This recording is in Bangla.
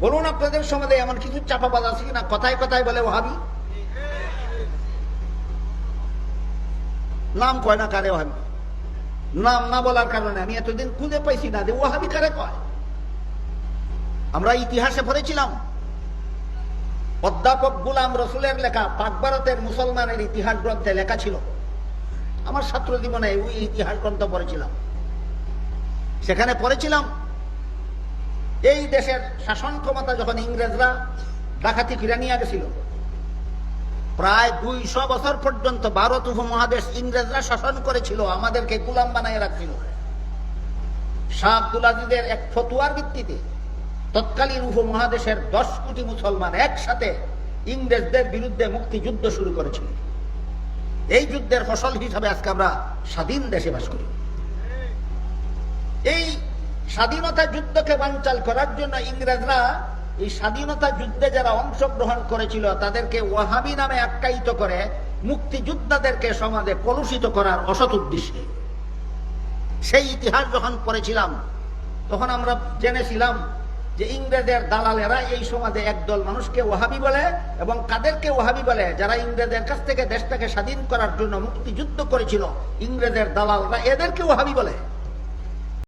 বলুন আপনাদের সমাজে এমন কিছু চাপা চাপাবাজ আছে কিনা? কথায় কথায় বলে ওহাবি। নাম কয় না কারে ওহাবি? নাম না বলার কারণে আমি এতদিন খুঁজে পাইছি না যে ওহাবি কারে কয়। আমরা ইতিহাসে পড়েছিলাম, অধ্যাপক গুলাম রসুলের লেখা পাক ভারতের মুসলমানের ইতিহাস গ্রন্থে লেখা ছিল। আমার ছাত্র জীবনে ওই ইতিহাস গ্রন্থ পড়েছিলাম। সেখানে পড়েছিলাম এই দেশের শাসন ক্ষমতা যখন ইংরেজরা ডাকাতি ফিরে নিয়ে গেছিল, প্রায় দুইশো বছর পর্যন্ত ভারত উপমহাদেশ ইংরেজরা শাসন করেছিল, আমাদেরকে গুলাম বানায় রাখছিল। শাহ আব্দুল এক ফতুয়ার ভিত্তিতে তৎকালীন উপমহাদেশের দশ কোটি মুসলমান একসাথে ইংরেজদের বিরুদ্ধে মুক্তিযুদ্ধ শুরু করেছিল। এই যুদ্ধের ফসল হিসাবে আজকে আমরা স্বাধীন দেশে বাস করি। এই স্বাধীনতা যুদ্ধকে বানচাল করার জন্য ইংরেজরা এই স্বাধীনতা যুদ্ধে যারা অংশগ্রহণ করেছিল, তাদেরকে ওয়াহাবি নামে আখ্যায়িত করে মুক্তিযোদ্ধাদেরকে সমাজে কলুষিত করার অসৎ উদ্দেশ্যে। সেই ইতিহাস যখন পড়েছিলাম, তখন আমরা জেনেছিলাম যে ইংরেজের দালালেরা এই সমাজে একদল মানুষকে ওহাবি বলে এবং কাদেরকে ওহাবি বলে? যারা ইংরেজের কাছ থেকে দেশটাকে স্বাধীন করার জন্য মুক্তিযুদ্ধ করেছিল ইংরেজের দালালরা এদেরকে ওহাবি বলে।